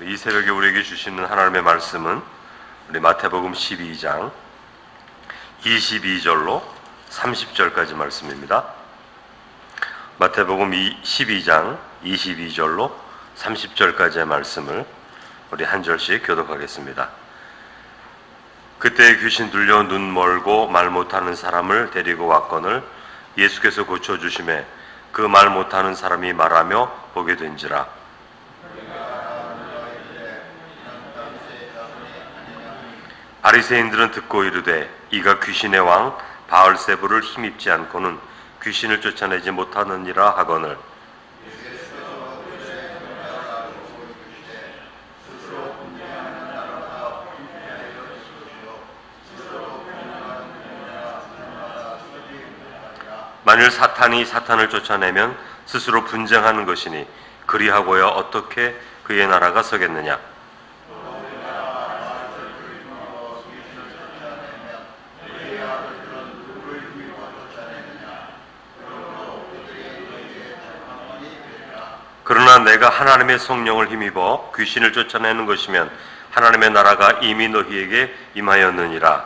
이 새벽에 우리에게 주시는 하나님의 말씀은 우리 마태복음 12장 22절로 30절까지 말씀입니다. 마태복음 12장 22절로 30절까지의 말씀을 우리 한 절씩 교독하겠습니다. 그때 귀신 들려 눈 멀고 말 못하는 사람을 데리고 왔거늘 예수께서 고쳐 주심에 그 말 못하는 사람이 말하며 보게 된지라 바리새인들은 듣고 이르되 이가 귀신의 왕 바알세부를 힘입지 않고는 귀신을 쫓아내지 못하느니라 하거늘. 만일 사탄이 사탄을 쫓아내면 스스로 분쟁하는 것이니 그리하고야 어떻게 그의 나라가 서겠느냐 그러나 내가 하나님의 성령을 힘입어 귀신을 쫓아내는 것이면 하나님의 나라가 이미 너희에게 임하였느니라.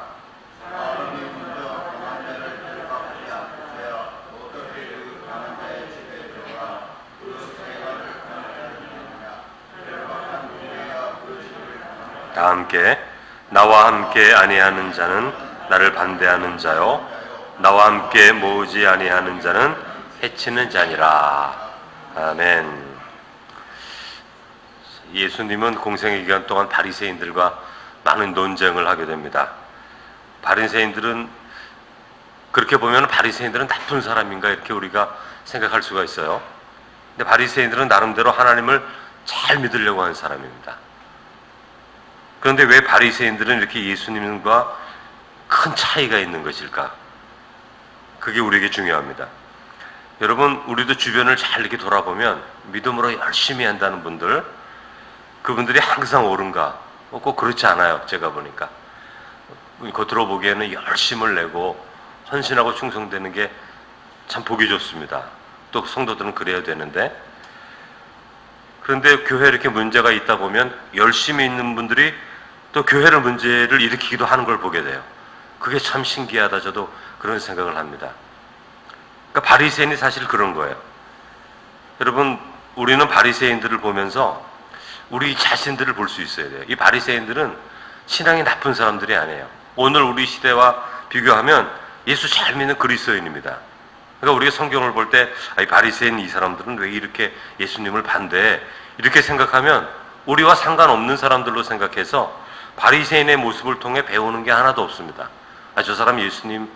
다 함께 나와 함께 아니하는 자는 나를 반대하는 자요 나와 함께 모으지 아니하는 자는 해치는 자니라. 아멘. 예수님은 공생의 기간 동안 바리새인들과 많은 논쟁을 하게 됩니다. 바리새인들은 그렇게 보면 바리새인들은 나쁜 사람인가 이렇게 우리가 생각할 수가 있어요. 근데 바리새인들은 나름대로 하나님을 잘 믿으려고 하는 사람입니다. 그런데 왜 바리새인들은 이렇게 예수님과 큰 차이가 있는 것일까? 그게 우리에게 중요합니다. 여러분, 우리도 주변을 잘 이렇게 돌아보면 믿음으로 열심히 한다는 분들, 그분들이 항상 옳은가? 어, 꼭 그렇지 않아요. 제가 보니까. 겉으로 보기에는 열심을 내고 헌신하고 충성되는 게 참 보기 좋습니다. 또 성도들은 그래야 되는데. 그런데 교회에 이렇게 문제가 있다 보면 열심히 있는 분들이 또 교회를 문제를 일으키기도 하는 걸 보게 돼요. 그게 참 신기하다. 저도 그런 생각을 합니다. 그러니까 바리새인이 사실 그런 거예요. 여러분, 우리는 바리새인들을 보면서 우리 자신들을 볼 수 있어야 돼요. 이 바리새인들은 신앙이 나쁜 사람들이 아니에요. 오늘 우리 시대와 비교하면 예수 잘 믿는 그리스도인입니다. 그러니까 우리가 성경을 볼 때 이 바리새인 이 사람들은 왜 이렇게 예수님을 반대해? 이렇게 생각하면 우리와 상관없는 사람들로 생각해서 바리새인의 모습을 통해 배우는 게 하나도 없습니다. 아, 저 사람 예수님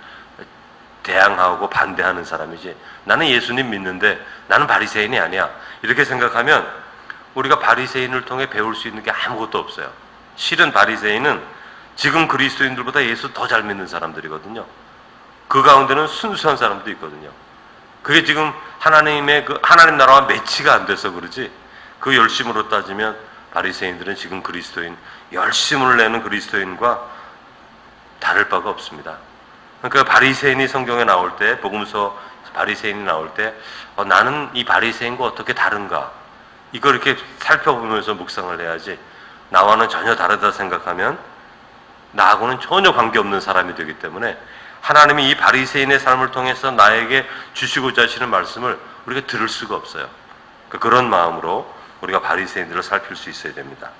대항하고 반대하는 사람이지. 나는 예수님 믿는데 나는 바리새인이 아니야. 이렇게 생각하면 우리가 바리새인을 통해 배울 수 있는 게 아무것도 없어요. 실은 바리새인은 지금 그리스도인들보다 예수 더 잘 믿는 사람들이거든요. 그 가운데는 순수한 사람도 있거든요. 그게 지금 하나님의 그 하나님 나라와 매치가 안 돼서 그러지. 그 열심으로 따지면 바리새인들은 지금 그리스도인 열심을 내는 그리스도인과 다를 바가 없습니다. 그러니까 바리새인이 성경에 나올 때 복음서 바리새인이 나올 때 어, 나는 이 바리새인과 어떻게 다른가 이걸 이렇게 살펴보면서 묵상을 해야지 나와는 전혀 다르다 생각하면 나하고는 전혀 관계없는 사람이 되기 때문에 하나님이 이 바리새인의 삶을 통해서 나에게 주시고자 하시는 말씀을 우리가 들을 수가 없어요. 그러니까 그런 마음으로 우리가 바리새인들을 살필 수 있어야 됩니다.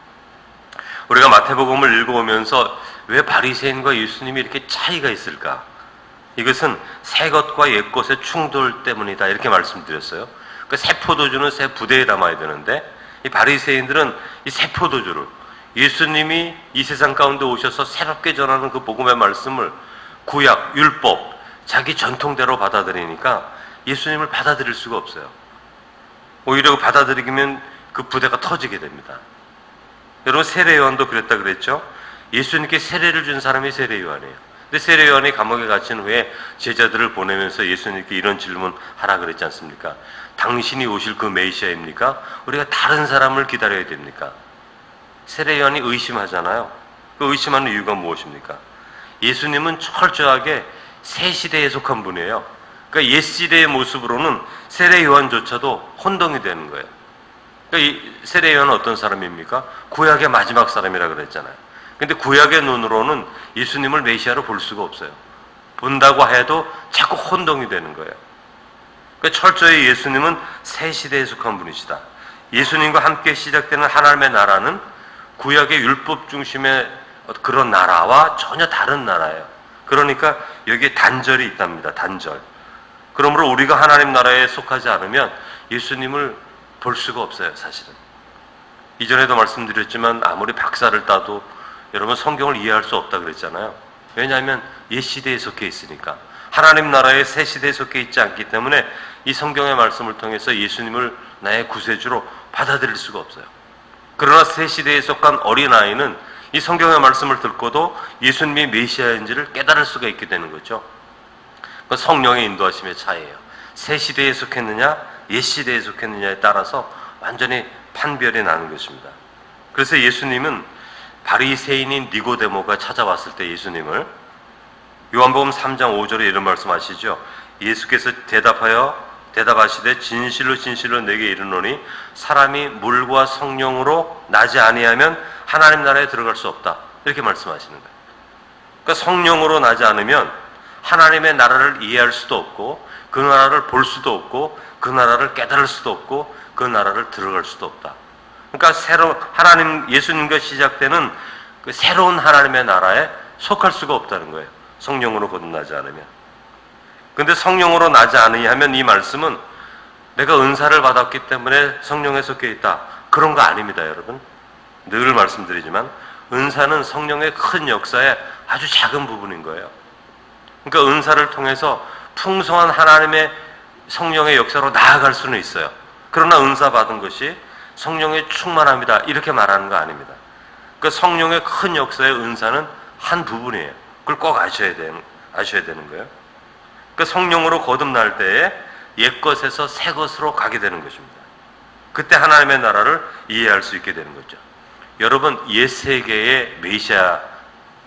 우리가 마태복음을 읽어오면서 왜 바리새인과 예수님이 이렇게 차이가 있을까? 이것은 새 것과 옛 것의 충돌 때문이다 이렇게 말씀드렸어요. 그 새 포도주는 새 부대에 담아야 되는데 이 바리새인들은 이 새 포도주를 예수님이 이 세상 가운데 오셔서 새롭게 전하는 그 복음의 말씀을 구약 율법 자기 전통대로 받아들이니까 예수님을 받아들일 수가 없어요. 오히려 받아들이면 그 부대가 터지게 됩니다. 여러분 세례 요한도 그랬다 그랬죠? 예수님께 세례를 준 사람이 세례 요한이에요. 근데 세례 요한이 감옥에 갇힌 후에 제자들을 보내면서 예수님께 이런 질문 하라 그랬지 않습니까? 당신이 오실 그 메시아입니까? 우리가 다른 사람을 기다려야 됩니까? 세례 요한이 의심하잖아요. 그 의심하는 이유가 무엇입니까? 예수님은 철저하게 새 시대에 속한 분이에요. 그러니까 옛 시대의 모습으로는 세례 요한조차도 혼동이 되는 거예요. 그러니까 이 세례요한은 어떤 사람입니까? 구약의 마지막 사람이라 그랬잖아요. 근데 구약의 눈으로는 예수님을 메시아로 볼 수가 없어요. 본다고 해도 자꾸 혼동이 되는 거예요. 그러니까 철저히 예수님은 새 시대에 속한 분이시다. 예수님과 함께 시작되는 하나님의 나라는 구약의 율법 중심의 그런 나라와 전혀 다른 나라예요. 그러니까 여기에 단절이 있답니다. 단절. 그러므로 우리가 하나님 나라에 속하지 않으면 예수님을 볼 수가 없어요, 사실은. 이전에도 말씀드렸지만 아무리 박사를 따도 여러분 성경을 이해할 수 없다 그랬잖아요. 왜냐하면 옛 시대에 속해 있으니까. 하나님 나라의 새 시대에 속해 있지 않기 때문에 이 성경의 말씀을 통해서 예수님을 나의 구세주로 받아들일 수가 없어요. 그러나 새 시대에 속한 어린아이는 이 성경의 말씀을 듣고도 예수님이 메시아인지를 깨달을 수가 있게 되는 거죠. 그 성령의 인도하심의 차이예요. 새 시대에 속했느냐, 옛 시대에 속했느냐에 따라서 완전히 판별이 나는 것입니다. 그래서 예수님은 바리새인인 니고데모가 찾아왔을 때 예수님을 요한복음 3장 5절에 이런 말씀하시죠. 예수께서 대답하여 대답하시되 진실로 진실로 내게 이르노니 사람이 물과 성령으로 나지 아니하면 하나님 나라에 들어갈 수 없다. 이렇게 말씀하시는 거예요. 그러니까 성령으로 나지 않으면 하나님의 나라를 이해할 수도 없고 그 나라를 볼 수도 없고 그 나라를 깨달을 수도 없고 그 나라를 들어갈 수도 없다. 그러니까 새로 하나님 예수님과 시작되는 그 새로운 하나님의 나라에 속할 수가 없다는 거예요. 성령으로 거듭나지 않으면. 근데 성령으로 나지 않으면 이 말씀은 내가 은사를 받았기 때문에 성령에 속해 있다. 그런 거 아닙니다, 여러분. 늘 말씀드리지만 은사는 성령의 큰 역사의 아주 작은 부분인 거예요. 그러니까 은사를 통해서 풍성한 하나님의 성령의 역사로 나아갈 수는 있어요. 그러나 은사 받은 것이 성령의 충만합니다. 이렇게 말하는 거 아닙니다. 그 성령의 큰 역사의 은사는 한 부분이에요. 그걸 꼭 아셔야 되는, 아셔야 되는 거예요. 그 성령으로 거듭날 때에 옛 것에서 새 것으로 가게 되는 것입니다. 그때 하나님의 나라를 이해할 수 있게 되는 거죠. 여러분 옛 세계의 메시아관은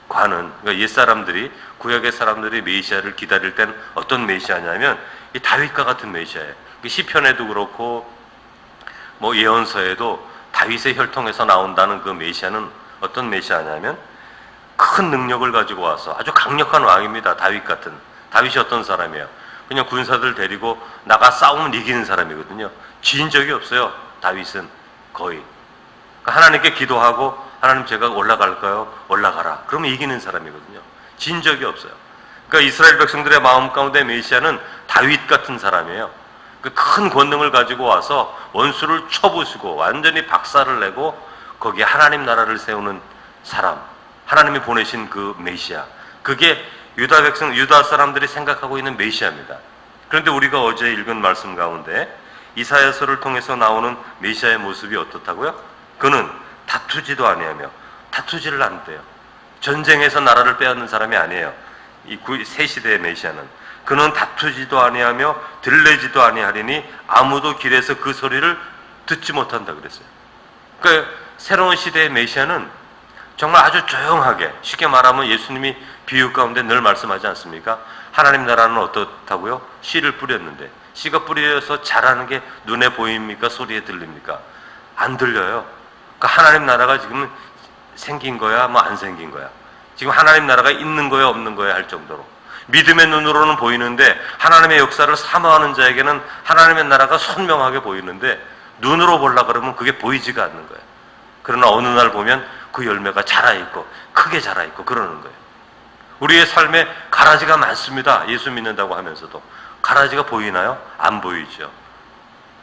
그러니까 옛 사람들이 구약의 사람들이 메시아를 기다릴 땐 어떤 메시아냐면 이 다윗과 같은 메시아예요. 그 시편에도 그렇고 뭐 예언서에도 다윗의 혈통에서 나온다는 그 메시아는 어떤 메시아냐면 큰 능력을 가지고 와서 아주 강력한 왕입니다. 다윗 같은. 다윗이 어떤 사람이에요? 그냥 군사들 데리고 나가 싸우면 이기는 사람이거든요. 지인 적이 없어요. 다윗은 거의. 그러니까 하나님께 기도하고 하나님 제가 올라갈까요? 올라가라. 그러면 이기는 사람이거든요. 진 적이 없어요. 그러니까 이스라엘 백성들의 마음 가운데 메시아는 다윗 같은 사람이에요. 그큰 권능을 가지고 와서 원수를 쳐부수고 완전히 박살을 내고 거기에 하나님 나라를 세우는 사람. 하나님이 보내신 그 메시아. 그게 유다 백성, 유다 사람들이 생각하고 있는 메시아입니다. 그런데 우리가 어제 읽은 말씀 가운데 이사야서를 통해서 나오는 메시아의 모습이 어떻다고요? 그는 다투지도 아니하며 다투지를 않대요. 전쟁에서 나라를 빼앗는 사람이 아니에요. 이 새 시대의 메시아는 그는 다투지도 아니하며 들레지도 아니하리니 아무도 길에서 그 소리를 듣지 못한다 그랬어요. 그러니까 새로운 시대의 메시아는 정말 아주 조용하게 쉽게 말하면 예수님이 비유 가운데 늘 말씀하지 않습니까? 하나님 나라는 어떻다고요? 씨를 뿌렸는데 씨가 뿌려서 자라는 게 눈에 보입니까? 소리에 들립니까? 안 들려요. 그러니까 하나님 나라가 지금 생긴 거야, 뭐 안 생긴 거야. 지금 하나님 나라가 있는 거야, 없는 거야 할 정도로. 믿음의 눈으로는 보이는데 하나님의 역사를 사모하는 자에게는 하나님의 나라가 선명하게 보이는데 눈으로 보려 그러면 그게 보이지가 않는 거예요. 그러나 어느 날 보면 그 열매가 자라 있고 크게 자라 있고 그러는 거예요. 우리의 삶에 가라지가 많습니다. 예수 믿는다고 하면서도 가라지가 보이나요? 안 보이죠.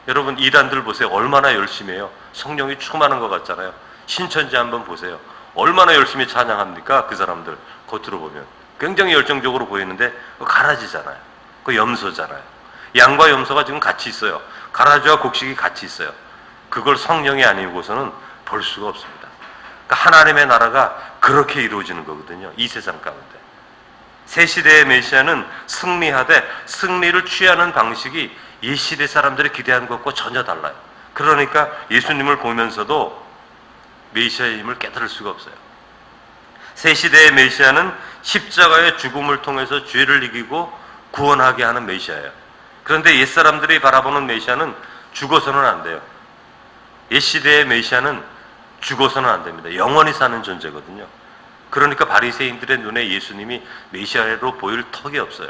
여러분 이단들 보세요. 얼마나 열심히 해요. 성령이 충만한 것 같잖아요. 신천지 한번 보세요. 얼마나 열심히 찬양합니까? 그 사람들 겉으로 보면 굉장히 열정적으로 보이는데 그 가라지잖아요. 그 염소잖아요. 양과 염소가 지금 같이 있어요. 가라지와 곡식이 같이 있어요. 그걸 성령이 아니고서는 볼 수가 없습니다. 그러니까 하나님의 나라가 그렇게 이루어지는 거거든요. 이 세상 가운데. 새 시대의 메시아는 승리하되 승리를 취하는 방식이 이 시대 사람들이 기대한 것과 전혀 달라요. 그러니까 예수님을 보면서도 메시아의 힘을 깨달을 수가 없어요. 새 시대의 메시아는 십자가의 죽음을 통해서 죄를 이기고 구원하게 하는 메시아예요. 그런데 옛 사람들이 바라보는 메시아는 죽어서는 안 돼요. 옛 시대의 메시아는 죽어서는 안 됩니다. 영원히 사는 존재거든요. 그러니까 바리새인들의 눈에 예수님이 메시아로 보일 턱이 없어요.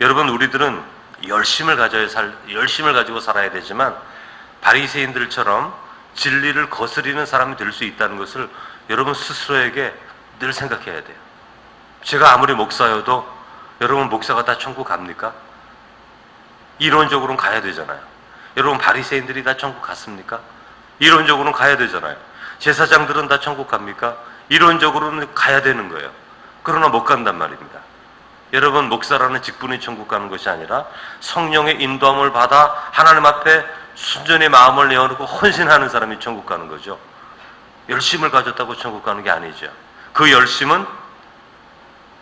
여러분 우리들은 열심을 가져야 살 열심을 가지고 살아야 되지만 바리새인들처럼 진리를 거스리는 사람이 될 수 있다는 것을 여러분 스스로에게 늘 생각해야 돼요. 제가 아무리 목사여도 여러분 목사가 다 천국 갑니까? 이론적으로는 가야 되잖아요. 여러분 바리새인들이 다 천국 갔습니까? 이론적으로는 가야 되잖아요. 제사장들은 다 천국 갑니까? 이론적으로는 가야 되는 거예요. 그러나 못 간단 말입니다. 여러분 목사라는 직분이 천국 가는 것이 아니라 성령의 인도함을 받아 하나님 앞에 순전히 마음을 내어놓고 헌신하는 사람이 천국 가는 거죠. 열심을 가졌다고 천국 가는 게 아니죠. 그 열심은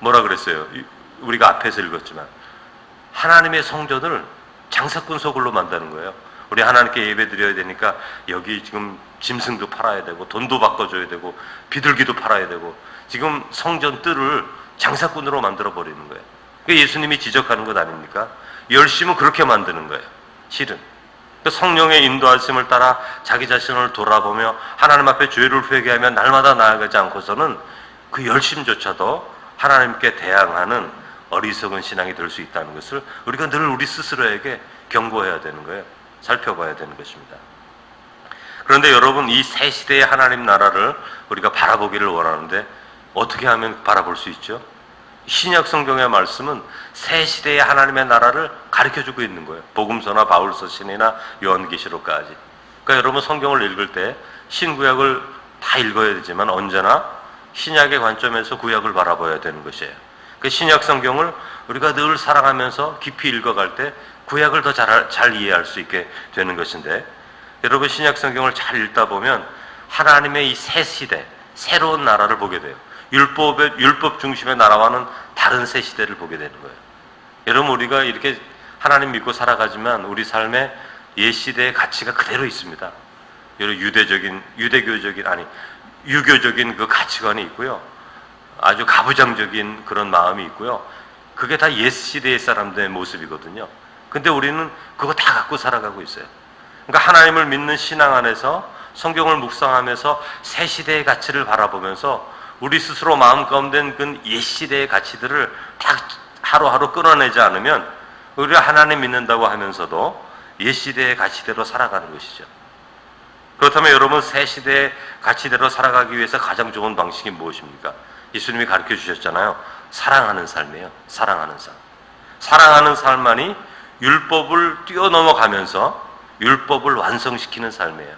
뭐라 그랬어요? 이- 우리가 앞에서 읽었지만 하나님의 성전을 장사꾼 소굴로 만드는 거예요. 우리 하나님께 예배 드려야 되니까 여기 지금 짐승도 팔아야 되고 돈도 바꿔줘야 되고 비둘기도 팔아야 되고 지금 성전 뜰을 장사꾼으로 만들어 버리는 거예요. 그 예수님이 지적하는 것 아닙니까? 열심은 그렇게 만드는 거예요. 실은. 그 성령의 인도하심을 따라 자기 자신을 돌아보며 하나님 앞에 죄를 회개하며 날마다 나아가지 않고서는 그 열심조차도 하나님께 대항하는 어리석은 신앙이 될 수 있다는 것을 우리가 늘 우리 스스로에게 경고해야 되는 거예요. 살펴봐야 되는 것입니다. 그런데 여러분 이 새 시대의 하나님 나라를 우리가 바라보기를 원하는데 어떻게 하면 바라볼 수 있죠? 신약 성경의 말씀은 새 시대의 하나님의 나라를 가르쳐 주고 있는 거예요. 복음서나 바울서 신이나 요한계시록까지. 그러니까 여러분 성경을 읽을 때 신구약을 다 읽어야 되지만 언제나 신약의 관점에서 구약을 바라봐야 되는 것이에요. 그 신약 성경을 우리가 늘 살아가면서 깊이 읽어갈 때 구약을 더 잘 잘 이해할 수 있게 되는 것인데 여러분 신약 성경을 잘 읽다 보면 하나님의 이 새 시대, 새로운 나라를 보게 돼요. 율법의 율법 중심의 나라와는 다른 새 시대를 보게 되는 거예요. 여러분 우리가 이렇게 하나님 믿고 살아가지만 우리 삶에 옛 시대의 가치가 그대로 있습니다. 여러분 유대적인 유대교적인 아니 유교적인 그 가치관이 있고요. 아주 가부장적인 그런 마음이 있고요. 그게 다 옛 시대의 사람들의 모습이거든요. 근데 우리는 그거 다 갖고 살아가고 있어요. 그러니까 하나님을 믿는 신앙 안에서 성경을 묵상하면서 새 시대의 가치를 바라보면서 우리 스스로 마음 가운데 그옛 시대의 가치들을 다 하루하루 끊어내지 않으면 우리가 하나님 믿는다고 하면서도 옛 시대의 가치대로 살아가는 것이죠. 그렇다면 여러분 새 시대의 가치대로 살아가기 위해서 가장 좋은 방식이 무엇입니까? 예수님이 가르쳐 주셨잖아요. 사랑하는 삶이에요. 사랑하는 삶. 사랑하는 삶만이 율법을 뛰어넘어가면서 율법을 완성시키는 삶이에요.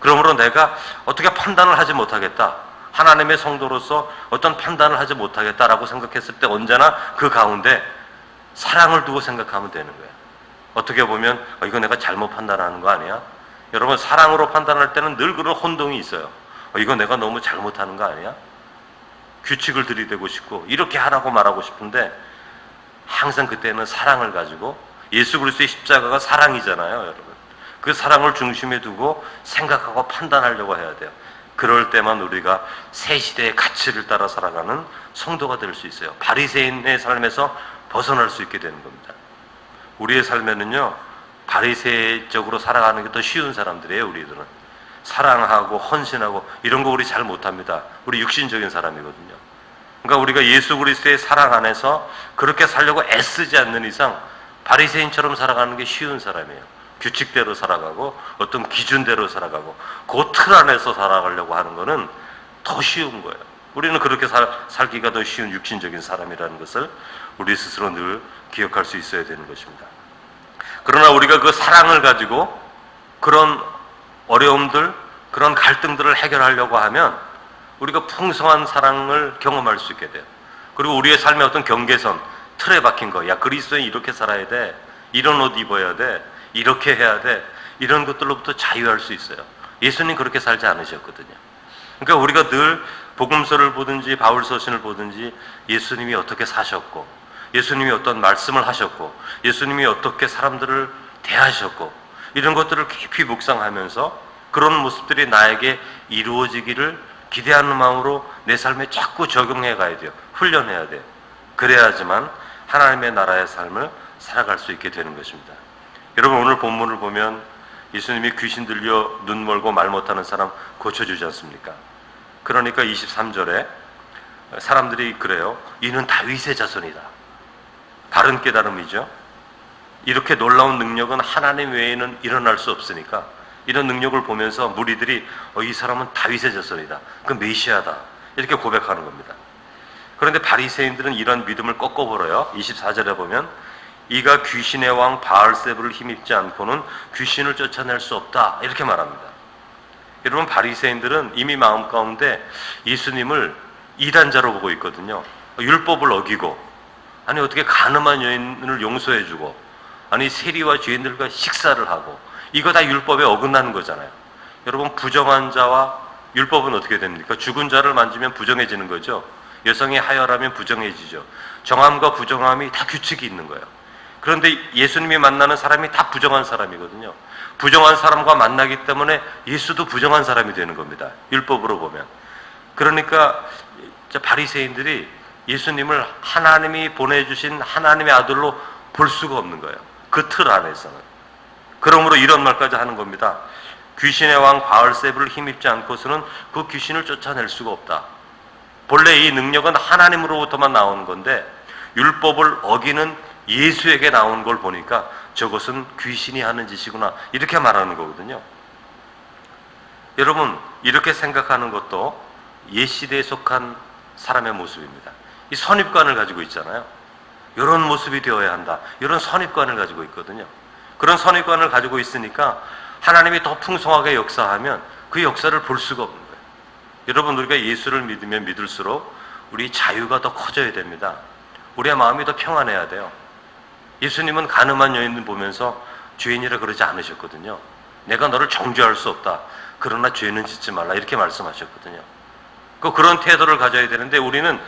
그러므로 내가 어떻게 판단을 하지 못하겠다. 하나님의 성도로서 어떤 판단을 하지 못하겠다라고 생각했을 때 언제나 그 가운데 사랑을 두고 생각하면 되는 거예요. 어떻게 보면 어, 이거 내가 잘못 판단하는 거 아니야? 여러분 사랑으로 판단할 때는 늘 그런 혼동이 있어요. 어, 이거 내가 너무 잘못하는 거 아니야? 규칙을 들이대고 싶고 이렇게 하라고 말하고 싶은데 항상 그때는 사랑을 가지고 예수 그리스도의 십자가가 사랑이잖아요, 여러분. 그 사랑을 중심에 두고 생각하고 판단하려고 해야 돼요. 그럴 때만 우리가 새 시대의 가치를 따라 살아가는 성도가 될 수 있어요. 바리새인의 삶에서 벗어날 수 있게 되는 겁니다. 우리의 삶에는요, 바리새적으로 살아가는 게 더 쉬운 사람들이에요, 우리들은. 사랑하고 헌신하고 이런 거 우리 잘 못합니다. 우리 육신적인 사람이거든요. 그러니까 우리가 예수 그리스도의 사랑 안에서 그렇게 살려고 애쓰지 않는 이상 바리새인처럼 살아가는 게 쉬운 사람이에요. 규칙대로 살아가고 어떤 기준대로 살아가고 그 틀 안에서 살아가려고 하는 거는 더 쉬운 거예요. 우리는 그렇게 살, 살기가 더 쉬운 육신적인 사람이라는 것을 우리 스스로 늘 기억할 수 있어야 되는 것입니다. 그러나 우리가 그 사랑을 가지고 그런 어려움들, 그런 갈등들을 해결하려고 하면 우리가 풍성한 사랑을 경험할 수 있게 돼요. 그리고 우리의 삶의 어떤 경계선, 틀에 박힌 거, 야, 그리스도인 이렇게 살아야 돼. 이런 옷 입어야 돼. 이렇게 해야 돼. 이런 것들로부터 자유할 수 있어요. 예수님 그렇게 살지 않으셨거든요. 그러니까 우리가 늘 복음서를 보든지 바울서신을 보든지 예수님이 어떻게 사셨고, 예수님이 어떤 말씀을 하셨고, 예수님이 어떻게 사람들을 대하셨고, 이런 것들을 깊이 묵상하면서 그런 모습들이 나에게 이루어지기를 기대하는 마음으로 내 삶에 자꾸 적용해 가야 돼요. 훈련해야 돼요. 그래야지만 하나님의 나라의 삶을 살아갈 수 있게 되는 것입니다. 여러분 오늘 본문을 보면 예수님이 귀신 들려 눈 멀고 말 못하는 사람 고쳐주지 않습니까? 그러니까 23절에 사람들이 그래요. 이는 다윗의 자손이다. 바른 깨달음이죠. 이렇게 놀라운 능력은 하나님 외에는 일어날 수 없으니까 이런 능력을 보면서 무리들이 어, 이 사람은 다윗의 자손이다. 그 메시아다. 이렇게 고백하는 겁니다. 그런데 바리새인들은 이런 믿음을 꺾어버려요. 24절에 보면 이가 귀신의 왕 바알세부를 힘입지 않고는 귀신을 쫓아낼 수 없다. 이렇게 말합니다. 여러분 바리새인들은 이미 마음 가운데 예수님을 이단자로 보고 있거든요. 율법을 어기고 아니 어떻게 가늠한 여인을 용서해 주고 아니 세리와 죄인들과 식사를 하고 이거 다 율법에 어긋나는 거잖아요. 여러분 부정한 자와 율법은 어떻게 됩니까? 죽은 자를 만지면 부정해지는 거죠. 여성이 하열하면 부정해지죠. 정함과 부정함이 다 규칙이 있는 거예요. 그런데 예수님이 만나는 사람이 다 부정한 사람이거든요. 부정한 사람과 만나기 때문에 예수도 부정한 사람이 되는 겁니다. 율법으로 보면. 그러니까 바리새인들이 예수님을 하나님이 보내주신 하나님의 아들로 볼 수가 없는 거예요. 그 틀 안에서는. 그러므로 이런 말까지 하는 겁니다. 귀신의 왕 바알세부를 힘입지 않고서는 그 귀신을 쫓아낼 수가 없다. 본래 이 능력은 하나님으로부터만 나오는 건데 율법을 어기는 예수에게 나온 걸 보니까 저것은 귀신이 하는 짓이구나 이렇게 말하는 거거든요. 여러분 이렇게 생각하는 것도 옛 시대에 속한 사람의 모습입니다. 이 선입관을 가지고 있잖아요. 이런 모습이 되어야 한다. 이런 선입관을 가지고 있거든요. 그런 선입관을 가지고 있으니까 하나님이 더 풍성하게 역사하면 그 역사를 볼 수가 없는. 여러분 우리가 예수를 믿으면 믿을수록 우리 자유가 더 커져야 됩니다. 우리의 마음이 더 평안해야 돼요. 예수님은 가늠한 여인을 보면서 죄인이라 그러지 않으셨거든요. 내가 너를 정죄할 수 없다. 그러나 죄는 짓지 말라. 이렇게 말씀하셨거든요. 그 그런 태도를 가져야 되는데 우리는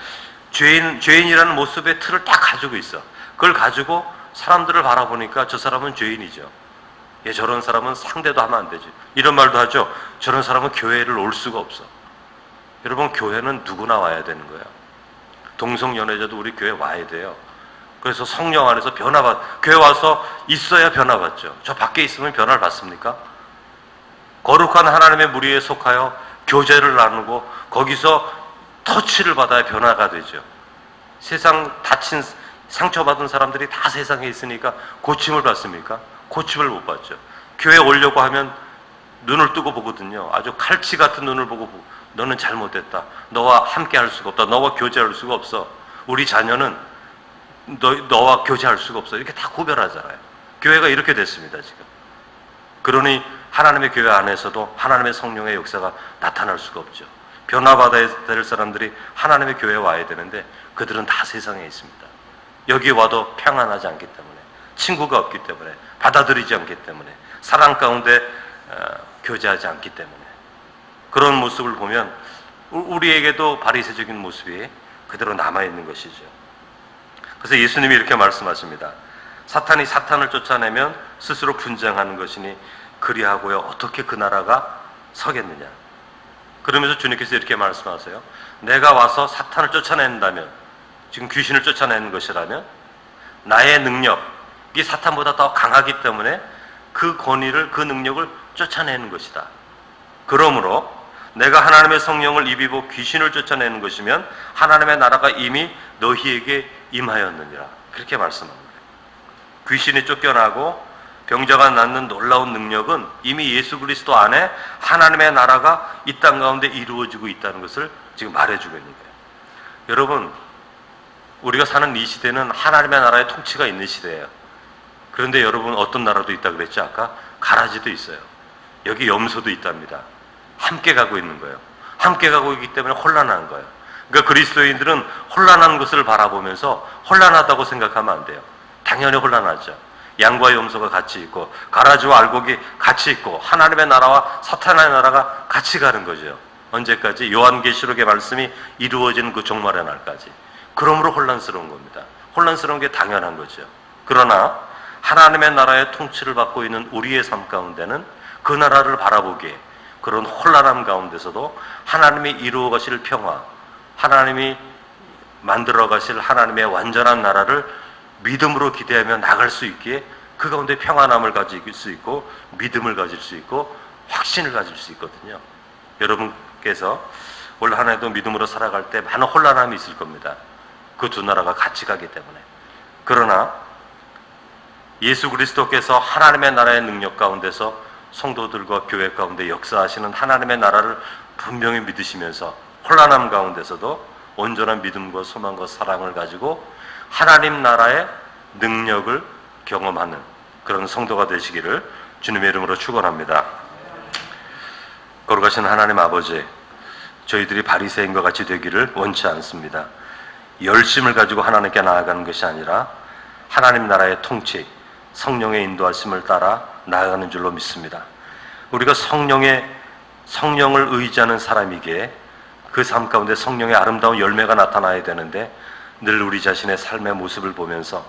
죄인, 죄인이라는 모습의 틀을 딱 가지고 있어. 그걸 가지고 사람들을 바라보니까 저 사람은 죄인이죠. 예, 저런 사람은 상대도 하면 안 되지. 이런 말도 하죠. 저런 사람은 교회를 올 수가 없어. 여러분, 교회는 누구나 와야 되는 거예요. 동성 연애자도 우리 교회 와야 돼요. 그래서 성령 안에서 변화받, 교회 와서 있어야 변화받죠. 저 밖에 있으면 변화를 받습니까? 거룩한 하나님의 무리에 속하여 교제를 나누고 거기서 터치를 받아야 변화가 되죠. 세상 다친 상처받은 사람들이 다 세상에 있으니까 고침을 받습니까? 고침을 못 받죠. 교회 오려고 하면 눈을 뜨고 보거든요. 아주 칼치 같은 눈을 보고 너는 잘못됐다. 너와 함께 할 수가 없다. 너와 교제할 수가 없어. 우리 자녀는 너, 너와 교제할 수가 없어. 이렇게 다 구별하잖아요. 교회가 이렇게 됐습니다, 지금. 그러니 하나님의 교회 안에서도 하나님의 성령의 역사가 나타날 수가 없죠. 변화받아야 될 사람들이 하나님의 교회에 와야 되는데 그들은 다 세상에 있습니다. 여기 와도 평안하지 않기 때문에 친구가 없기 때문에 받아들이지 않기 때문에 사랑 가운데 어, 교제하지 않기 때문에 그런 모습을 보면 우리에게도 바리새적인 모습이 그대로 남아 있는 것이죠. 그래서 예수님이 이렇게 말씀하십니다. 사탄이 사탄을 쫓아내면 스스로 분쟁하는 것이니 그리하고요 어떻게 그 나라가 서겠느냐. 그러면서 주님께서 이렇게 말씀하세요. 내가 와서 사탄을 쫓아낸다면 지금 귀신을 쫓아내는 것이라면 나의 능력이 사탄보다 더 강하기 때문에 그 권위를 그 능력을 쫓아내는 것이다. 그러므로 내가 하나님의 성령을 입이고 귀신을 쫓아내는 것이면 하나님의 나라가 이미 너희에게 임하였느니라. 그렇게 말씀합니다. 귀신이 쫓겨나고 병자가 낫는 놀라운 능력은 이미 예수 그리스도 안에 하나님의 나라가 이 땅 가운데 이루어지고 있다는 것을 지금 말해주고 있는 거예요. 여러분, 우리가 사는 이 시대는 하나님의 나라의 통치가 있는 시대예요. 그런데 여러분 어떤 나라도 있다 그랬죠? 아까 가라지도 있어요. 여기 염소도 있답니다. 함께 가고 있는 거예요. 함께 가고 있기 때문에 혼란한 거예요. 그러니까 그리스도인들은 혼란한 것을 바라보면서 혼란하다고 생각하면 안 돼요. 당연히 혼란하죠. 양과 염소가 같이 있고 가라지와 알곡이 같이 있고 하나님의 나라와 사탄의 나라가 같이 가는 거죠. 언제까지? 요한계시록의 말씀이 이루어지는 그 종말의 날까지. 그러므로 혼란스러운 겁니다. 혼란스러운 게 당연한 거죠. 그러나 하나님의 나라의 통치를 받고 있는 우리의 삶 가운데는 그 나라를 바라보기에 그런 혼란함 가운데서도 하나님이 이루어 가실 평화, 하나님이 만들어 가실 하나님의 완전한 나라를 믿음으로 기대하며 나갈 수 있기에 그 가운데 평안함을 가질 수 있고 믿음을 가질 수 있고 확신을 가질 수 있거든요. 여러분께서 올 한 해도 믿음으로 살아갈 때 많은 혼란함이 있을 겁니다. 그 두 나라가 같이 가기 때문에. 그러나 예수 그리스도께서 하나님의 나라의 능력 가운데서 성도들과 교회 가운데 역사하시는 하나님의 나라를 분명히 믿으시면서 혼란함 가운데서도 온전한 믿음과 소망과 사랑을 가지고 하나님 나라의 능력을 경험하는 그런 성도가 되시기를 주님의 이름으로 축원합니다. 거룩하신 하나님 아버지, 저희들이 바리새인과 같이 되기를 원치 않습니다. 열심을 가지고 하나님께 나아가는 것이 아니라 하나님 나라의 통치, 성령의 인도하심을 따라 나아가는 줄로 믿습니다. 우리가 성령의 성령을 의지하는 사람이기에 그 삶 가운데 성령의 아름다운 열매가 나타나야 되는데 늘 우리 자신의 삶의 모습을 보면서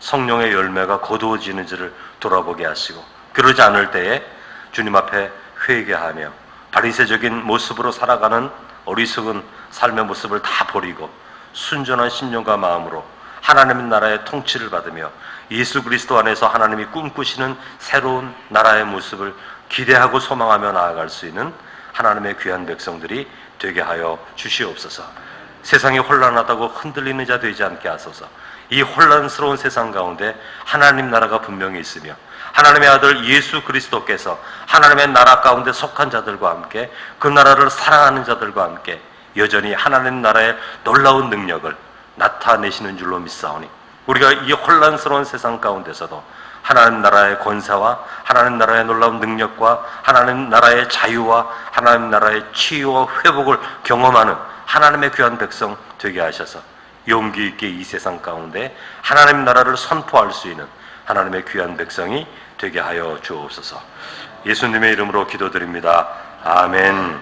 성령의 열매가 거두어지는지를 돌아보게 하시고 그러지 않을 때에 주님 앞에 회개하며 바리새적인 모습으로 살아가는 어리석은 삶의 모습을 다 버리고 순전한 심령과 마음으로 하나님 의 나라의 통치를 받으며 예수 그리스도 안에서 하나님이 꿈꾸시는 새로운 나라의 모습을 기대하고 소망하며 나아갈 수 있는 하나님의 귀한 백성들이 되게 하여 주시옵소서. 세상이 혼란하다고 흔들리는 자 되지 않게 하소서. 이 혼란스러운 세상 가운데 하나님 나라가 분명히 있으며 하나님의 아들 예수 그리스도께서 하나님의 나라 가운데 속한 자들과 함께 그 나라를 사랑하는 자들과 함께 여전히 하나님 나라의 놀라운 능력을 나타내시는 줄로 믿사오니 우리가 이 혼란스러운 세상 가운데서도 하나님 나라의 권세와 하나님 나라의 놀라운 능력과 하나님 나라의 자유와 하나님 나라의 치유와 회복을 경험하는 하나님의 귀한 백성 되게 하셔서 용기 있게 이 세상 가운데 하나님 나라를 선포할 수 있는 하나님의 귀한 백성이 되게 하여 주옵소서. 예수님의 이름으로 기도드립니다. 아멘.